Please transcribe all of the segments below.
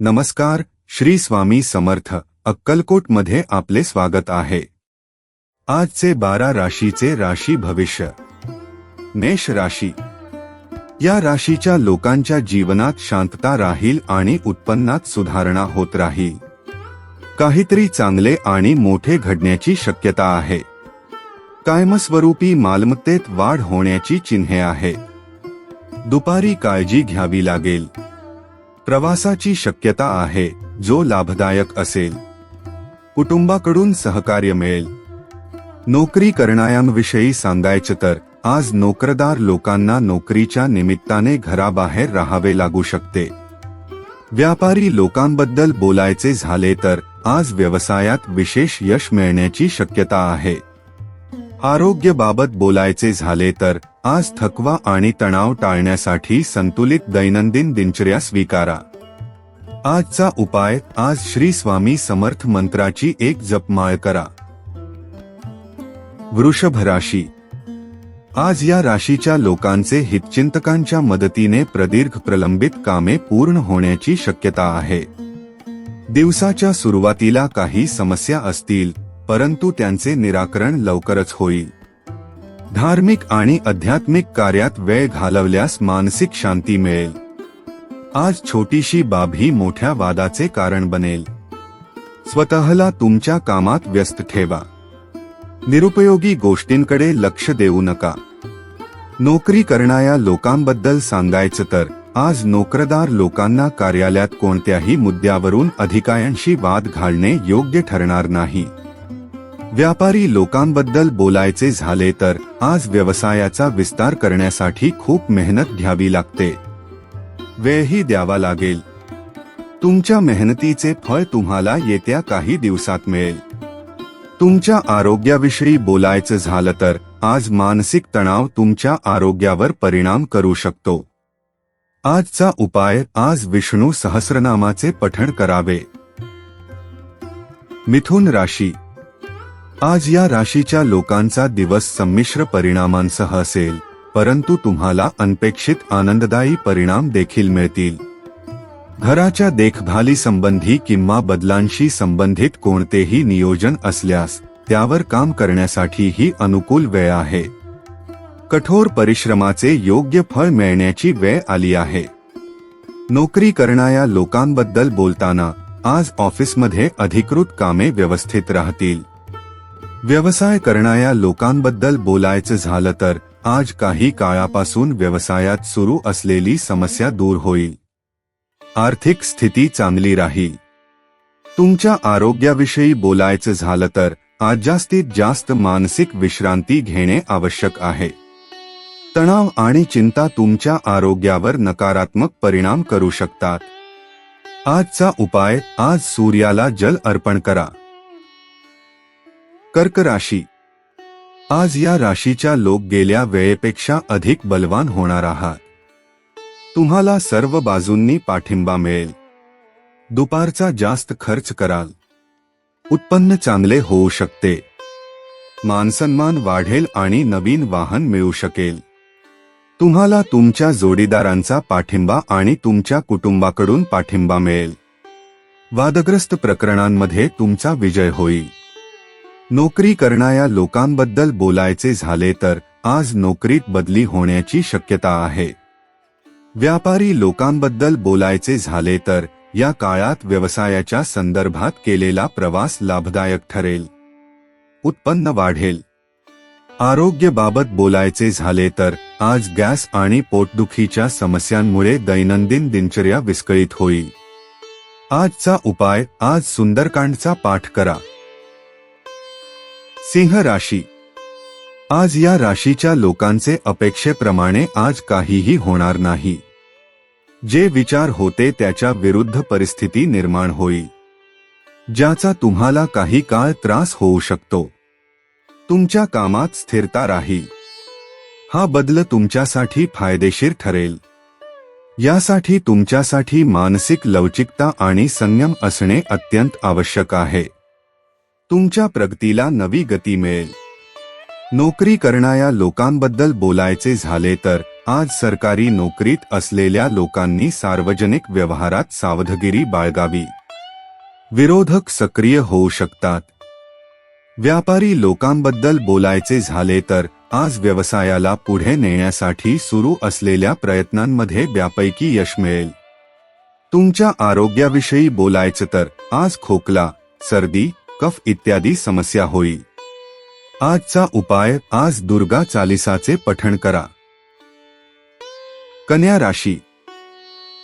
नमस्कार श्री स्वामी समर्थ अक्कलकोटमध्ये आपले स्वागत आहे. आजचे बारा राशीचे राशी भविष्य. मेष राशी. या राशीच्या लोकांच्या जीवनात शांतता राहील आणि उत्पन्नात सुधारणा होत राहील. काहीतरी चांगले आणि मोठे घडण्याची शक्यता आहे. कायमस्वरूपी मालमत्तेत वाढ होण्याची चिन्हे आहे दुपारी काळजी घ्यावी लागेल. प्रवासाची शक्यता आहे जो लाभदायक असेल. कुटुंबाकडून सहकार्य मिळेल. नोकरी करणाऱ्यांविषयी सांगायचं तर आज नोकरदार लोकांना नोकरीच्या निमित्ताने घराबाहेर राहावे लागू शकते. व्यापारी लोकांबद्दल बोलायचे झाले तर आज व्यवसायात विशेष यश मिळण्याची शक्यता आहे. आरोग्यबाबत बोलायचे झाले तर आज थकवा आणि तणाव टाळण्यासाठी संतुलित दैनंदिन दिनचर्या स्वीकारा. आजचा उपाय आज श्री स्वामी समर्थ मंत्राची एक जपमाळ करा. वृषभ राशी. आज या राशीच्या लोकांचे हितचिंतकांच्या मदतीने प्रदीर्घ प्रलंबित कामे पूर्ण होण्याची शक्यता आहे. दिवसाच्या सुरुवातीला काही समस्या असतील परंतु त्यांचे निराकरण लवकरच होईल. धार्मिक आणि आध्यात्मिक कार्यात वेळ घालवल्यास मानसिक शांती मिळेल. आज छोटीशी बाब ही मोठ्या वादाचे कारण बनेल. स्वतःला तुमच्या कामात व्यस्त ठेवा. निरुपयोगी गोष्टींकडे लक्ष देऊ नका. नोकरी करणाऱ्या लोकांबद्दल सांगायचं तर आज नोकरदार लोकांना कार्यालयात कोणत्याही मुद्द्यावरून अधिकाऱ्यांशी वाद घालणे योग्य ठरणार नाही. व्यापारी लोकांबद्दल बोलायचे झाले तर आज व्यवसायाचा विस्तार करण्यासाठी खूप मेहनत घ्यावी लागते. वेळही द्यावा लागेल. तुमच्या मेहनतीचे फळ तुम्हाला येत्या काही दिवसात मिळेल. तुमच्या आरोग्याविषयी बोलायचं झालं तर आज मानसिक तणाव तुमच्या आरोग्यावर परिणाम करू शकतो. आजचा उपाय आज विष्णू सहस्रनामाचे पठण करावे. मिथुन राशी आज या राशीच्या लोकांचा दिवस संमिश्र परिणामांसह असेल परंतु तुम्हाला अनपेक्षित आनंददायी परिणाम देखील मिळतील. घराच्या देखभाली संबंधी किंवा बदलांशी संबंधित कोणतेही नियोजन असल्यास त्यावर काम करण्यासाठी ही अनुकूल वेळ आहे. कठोर परिश्रमाचे योग्य फळ मिळण्याची वेळ आली आहे. नोकरी करणाऱ्या लोकांबद्दल बोलताना आज ऑफिसमध्ये अधिकृत कामे व्यवस्थित राहतील. व्यवसाय करणाऱ्या लोकांबद्दल बोलायचं झालं तर आज काही काळापासून व्यवसायात सुरू असलेली समस्या दूर होईल. आर्थिक स्थिती चांगली राहील. तुमच्या आरोग्याविषयी बोलायचं झालं तर आज जास्तीत जास्त मानसिक विश्रांती घेणे आवश्यक आहे. तणाव आणि चिंता तुमच्या आरोग्यावर नकारात्मक परिणाम करू शकतात. आजचा उपाय आज सूर्याला जल अर्पण करा. कर्क राशी. आज या राशीच्या लोक गेल्या वेळेपेक्षा अधिक बलवान होणार आहात. तुम्हाला सर्व बाजूंनी पाठिंबा मिळेल. दुपारचा जास्त खर्च कराल. उत्पन्न चांगले होऊ शकते. मानसन्मान वाढेल आणि नवीन वाहन मिळू शकेल. तुम्हाला तुमच्या जोडीदारांचा पाठिंबा आणि तुमच्या कुटुंबाकडून पाठिंबा मिळेल. वादग्रस्त प्रकरणांमध्ये तुमचा विजय होईल. नोकरी करणाऱ्या लोकांबद्दल बोलायचे झाले तर आज नोकरीत बदली होण्याची शक्यता आहे. व्यापारी लोकांबद्दल बोलायचे झाले तर या काळात व्यवसायाच्या संदर्भात केलेला प्रवास लाभदायक ठरेल. उत्पन्न वाढेल. आरोग्यबाबत बोलायचे झाले तर आज गॅस आणि पोटदुखीच्या समस्यांमुळे दैनंदिन दिनचर्या विस्कळीत होईल. आजचा उपाय आज सुंदरकांडचा पाठ करा. सिंह राशी. आज या राशीच्या लोकांचे अपेक्षेप्रमाणे आज काहीही होणार नाही. जे विचार होते त्याच्या विरुद्ध परिस्थिती निर्माण होईल. ज्याचा तुम्हाला काही काळ त्रास होऊ शकतो. तुमच्या कामात स्थिरता राहील. हा बदल तुमच्यासाठी फायदेशीर ठरेल. यासाठी तुमच्यासाठी मानसिक लवचिकता आणि संयम असणे अत्यंत आवश्यक आहे. तुमच्या प्रगतीला नवी गती मिळेल. नोकरी करणाऱ्या लोकांबद्दल बोलायचे झाले तर आज सरकारी नोकरीत असलेल्या लोकांनी सार्वजनिक व्यवहारात सावधगिरी बाळगावी. विरोधक सक्रिय होऊ शकतात. व्यापारी लोकांबद्दल बोलायचे झाले तर आज व्यवसायाला पुढे नेण्यासाठी सुरू असलेल्या प्रयत्नांमध्ये व्यापैकी यश मिळेल. तुमच्या आरोग्याविषयी बोलायचं तर आज खोकला सर्दी कफ इत्यादी समस्या होईल आजचा उपाय आज दुर्गा चालिसाचे पठण करा. कन्या राशी.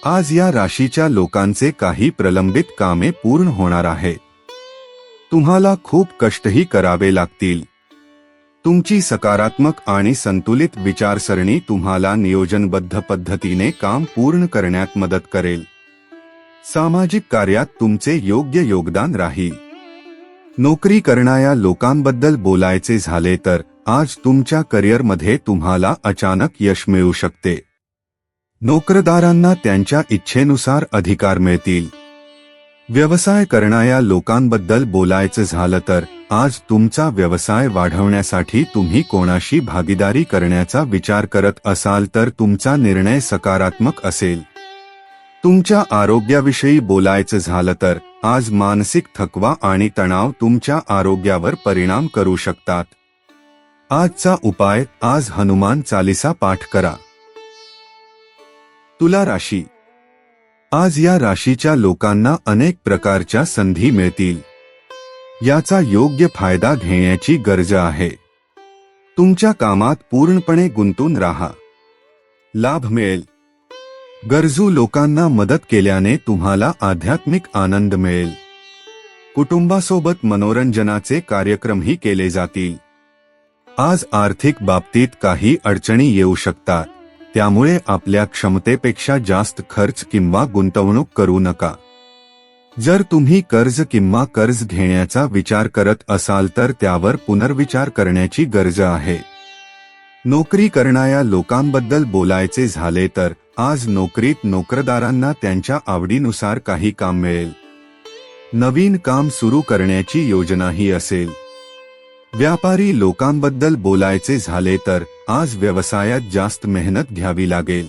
आज या राशीच्या लोकांचे काही प्रलंबित कामे पूर्ण होणार आहे तुम्हाला खूप कष्टही करावे लागतील. तुमची सकारात्मक आणि संतुलित विचारसरणी तुम्हाला नियोजनबद्ध पद्धतीने काम पूर्ण करण्यात मदत करेल. सामाजिक कार्यात तुमचे योग्य योगदान राहील. नोकरी करणाऱ्या लोकांबद्दल बोलायचे झाले तर आज तुमच्या करिअरमध्ये तुम्हाला अचानक यश मिळू शकते. नोकरदारांना त्यांच्या इच्छेनुसार अधिकार मिळतील. व्यवसाय करणाऱ्या लोकांबद्दल बोलायचं झालं तर आज तुमचा व्यवसाय वाढवण्यासाठी तुम्ही कोणाशी भागीदारी करण्याचा विचार करत असाल तर तुमचा निर्णय सकारात्मक असेल. तुमच्या आरोग्याविषयी बोलायचं झालं तर आज मानसिक थकवा आणि तणाव तुमच्या आरोग्यावर परिणाम करू शकतात. आजचा उपाय आज हनुमान चालिसा पाठ करा. तुला राशी. आज या राशीच्या लोकांना अनेक प्रकारच्या संधी मिळतील. याचा योग्य फायदा घेण्याची गरज आहे. तुमच्या कामात पूर्णपणे गुंतून राहा. लाभ मिळेल. गरजू लोकांना मदत केल्याने तुम्हाला आध्यात्मिक आनंद मिळेल. कुटुंबासोबत मनोरंजनाचे कार्यक्रमही केले जातील. आज आर्थिक बाबतीत काही अडचणी येऊ शकतात. त्यामुळे आपल्या क्षमतेपेक्षा जास्त खर्च किंवा गुंतवणूक करू नका. जर तुम्ही कर्ज किंवा कर्ज घेण्याचा विचार करत असाल तर त्यावर पुनर्विचार करण्याची गरज आहे. नोकरी करणाऱ्या लोकांबद्दल बोलायचे झाले तर आज नोकरीत नोकरदारांना त्यांच्या आवडीनुसार काही काम मिळेल. नवीन काम सुरू करण्याची योजनाही असेल. व्यापारी लोकांबद्दल बोलायचे झाले तर आज व्यवसायात जास्त मेहनत घ्यावी लागेल.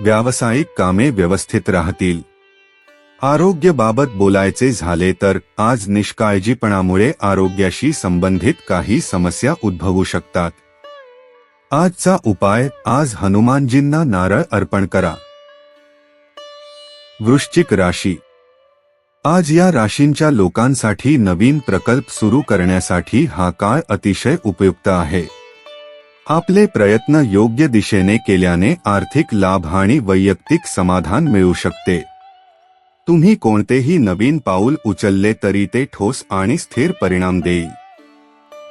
व्यावसायिक कामे व्यवस्थित राहतील. आरोग्यबाबत बोलायचे झाले तर आज निष्काळजीपणामुळे आरोग्याशी संबंधित काही समस्या उद्भवू शकतात. आजचा उपाय आज हनुमानजींना नारळ अर्पण करा. वृश्चिक राशी. आज या राशींच्या लोकांसाठी नवीन प्रकल्प सुरू करण्यासाठी हा काळ अतिशय उपयुक्त आहे. आपले प्रयत्न योग्य दिशेने केल्याने आर्थिक लाभ आणि वैयक्तिक समाधान मिळू शकते. तुम्ही कोणतेही नवीन पाऊल उचलले तरी ते ठोस आणि स्थिर परिणाम देईल.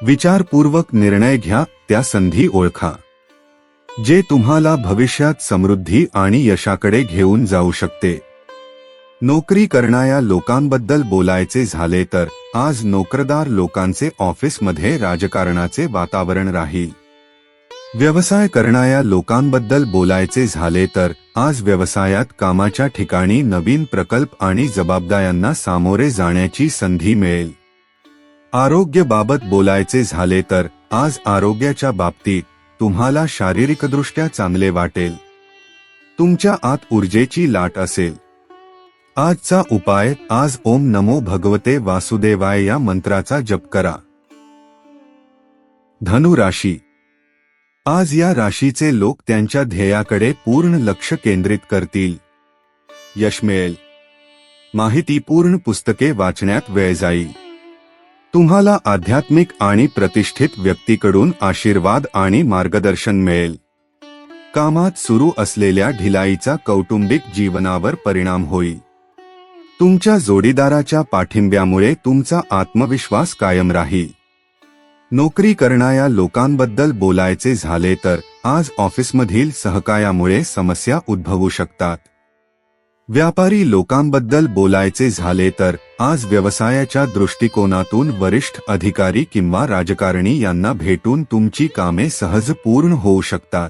विचारपूर्वक निर्णय घ्या त्या संधी ओळखा. जे तुम्हाला भविष्यात समृद्धी आणि यशाकडे घेऊन जाऊ शकते. नोकरी करणाऱ्या लोकांबद्दल बोलायचे झाले तर आज नोकरदार लोकांचे ऑफिसमध्ये राजकारणाचे वातावरण राहील. व्यवसाय करणाऱ्या लोकांबद्दल बोलायचे झाले तर आज व्यवसायात कामाच्या ठिकाणी नवीन प्रकल्प आणि जबाबदाऱ्यांना सामोरे जाण्याची संधी मिळेल. आरोग्यबाबत बोलायचे झाले तर आज आरोग्याच्या बाबतीत तुम्हाला शारीरिकदृष्ट्या चांगले वाटेल. तुमच्या आत ऊर्जेची लाट असेल. आजचा उपाय आज ओम नमो भगवते वासुदेवाय या मंत्राचा जप करा. धनु राशी आज या राशीचे लोक त्यांच्या ध्येयाकडे पूर्ण लक्ष केंद्रित करतील. यश मिळेल माहितीपूर्ण पुस्तके वाचण्यात वेळ जाईल. तुम्हाला आध्यात्मिक आणि प्रतिष्ठित व्यक्तीकडून आशीर्वाद आणि मार्गदर्शन मिळेल. कामात सुरू असलेल्या ढिलाईचा कौटुंबिक जीवनावर परिणाम होईल. तुमच्या जोडीदाराच्या पाठिंब्यामुळे तुमचा आत्मविश्वास कायम राहील. नोकरी करणाऱ्या लोकांबद्दल बोलायचे झाले तर आज ऑफिसमधील सहकायामुळे समस्या उद्भवू शकतात. व्यापारी लोकांबद्दल बोलायचे झाले तर आज व्यवसायाच्या दृष्टिकोनातून वरिष्ठ अधिकारी किंवा राजकारणी यांना भेटून तुमची कामे सहज पूर्ण होऊ शकतात.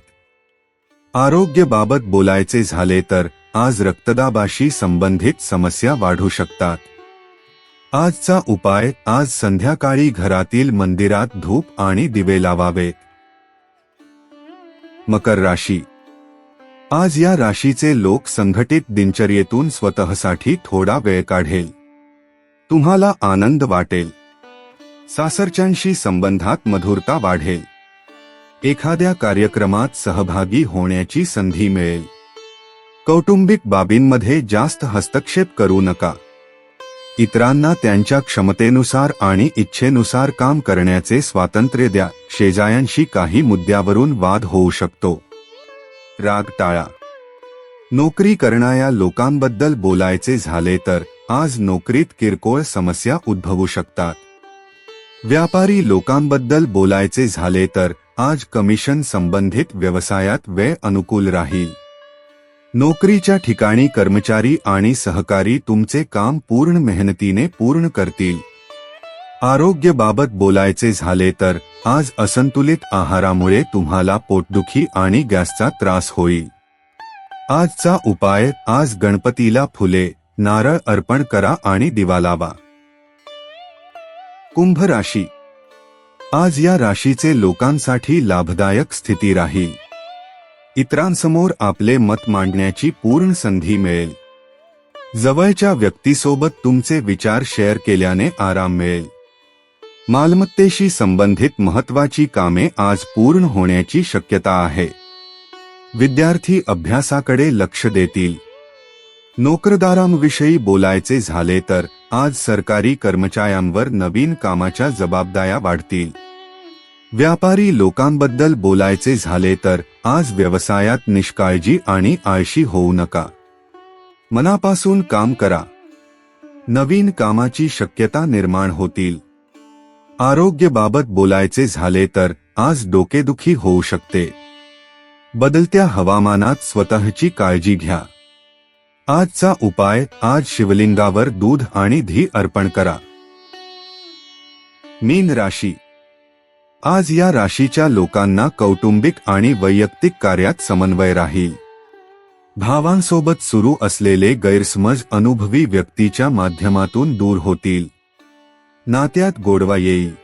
आरोग्यबाबत बोलायचे झाले तर आज रक्तदाबाशी संबंधित समस्या वाढू शकतात. आजचा उपाय आज संध्याकाळी घरातील मंदिरात धूप आणि दिवे लावावेत. मकर राशी आज या राशीचे लोक संघटित दिनचर्येतून स्वतःसाठी थोडा वेळ काढेल. तुम्हाला आनंद वाटेल. सासरच्यांशी संबंधात मधुरता वाढेल. एखाद्या कार्यक्रमात सहभागी होण्याची संधी मिळेल. कौटुंबिक बाबींमध्ये जास्त हस्तक्षेप करू नका. इतरांना त्यांच्या क्षमतेनुसार आणि इच्छेनुसार काम करण्याचे स्वातंत्र्य द्या. शेजायांशी काही मुद्द्यावरून वाद होऊ शकतो. राग टाळा. नोकरी करणाऱ्या लोकांबद्दल बोलायचे झाले तर आज नोकरीत किरकोळ समस्या उद्भवू शकतात. व्यापारी लोकांबद्दल बोलायचे झाले तर आज कमिशन संबंधित व्यवसायात वेळ अनुकूल राहील. नोकरीच्या ठिकाणी कर्मचारी आणि सहकारी तुमचे काम पूर्ण मेहनतीने पूर्ण करतील. आरोग्यबाबत बोलायचे झाले तर आज असंतुलित आहारामुळे तुम्हाला पोटदुखी आणि गॅसचा त्रास होईल. आजचा उपाय आज गणपतीला फुले नारळ अर्पण करा आणि दिवा लावा. कुंभ राशी. आज या राशीचे लोकांसाठी लाभदायक स्थिती राहील. इतरांसमोर आपले मत मांडण्याची पूर्ण संधी मिळेल. जवळच्या व्यक्तीसोबत तुमचे विचार शेअर केल्याने आराम मिळेल. मालमत्तेशी संबंधित महत्वाची कामे आज पूर्ण होण्याची शक्यता आहे. विद्यार्थी अभ्यासाकडे लक्ष देतील. नोकरदारांविषयी बोलायचे झाले तर आज सरकारी कर्मचाऱ्यांवर नवीन कामाच्या जबाबदाऱ्या वाढतील. व्यापारी लोकांबद्दल बोलायचे झाले तर आज व्यवसायात निष्काळजी आणि आळशी होऊ नका. मनापासून काम करा. नवीन कामाची शक्यता निर्माण होतील. आरोग्यबाबत बोलायचे झाले तर आज डोकेदुखी होऊ शकते. बदलत्या हवामानात स्वतःची काळजी घ्या. आजचा उपाय आज शिवलिंगावर दूध आणि धी अर्पण करा. मीन राशी. आज या राशीच्या लोकांना कौटुंबिक आणि वैयक्तिक कार्यात समन्वय राहील. भावांसोबत सुरू असलेले गैरसमज अनुभवी व्यक्तीच्या माध्यमातून दूर होतील. नात्यात गोडवा येईल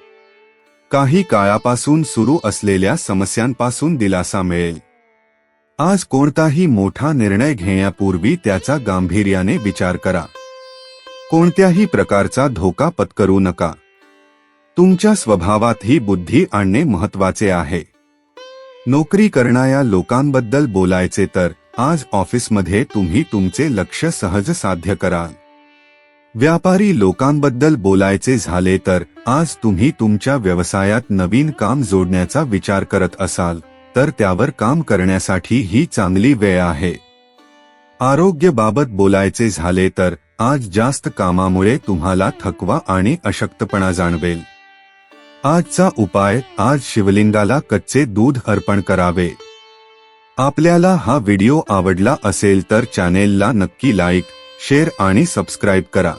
काही काळापासून सुरू असलेल्या समस्यांपासून दिलासा मिळेल. आज कोणताही मोठा निर्णय घेण्यापूर्वी त्याचा गांभीर्याने विचार करा. कोणत्याही प्रकारचा धोका पत्करू नका. तुमच्या स्वभावात ही बुद्धी आणणे महत्त्वाचे आहे. नोकरी करणाऱ्या लोकांबद्दल बोलायचे तर आज ऑफिसमध्ये तुम्ही तुमचे लक्ष सहज साध्य कराल. व्यापारी लोकांबद्दल बोलायचे झाले तर आज तुम्ही तुमच्या व्यवसायात नवीन काम जोडण्याचा विचार करत असाल तर त्यावर काम करण्यासाठी ही चांगली वेळ आहे. आरोग्याबाबत बोलायचे झाले तर आज जास्त कामामुळे तुम्हाला थकवा आणि अशक्तपणा जाणवेल. आजचा उपाय आज शिवलिंगाला कच्चे दूध अर्पण करावे. आपल्याला हा व्हिडिओ आवडला असेल तर चॅनेलला नक्की लाईक शेअर आणि सबस्क्राईब करा.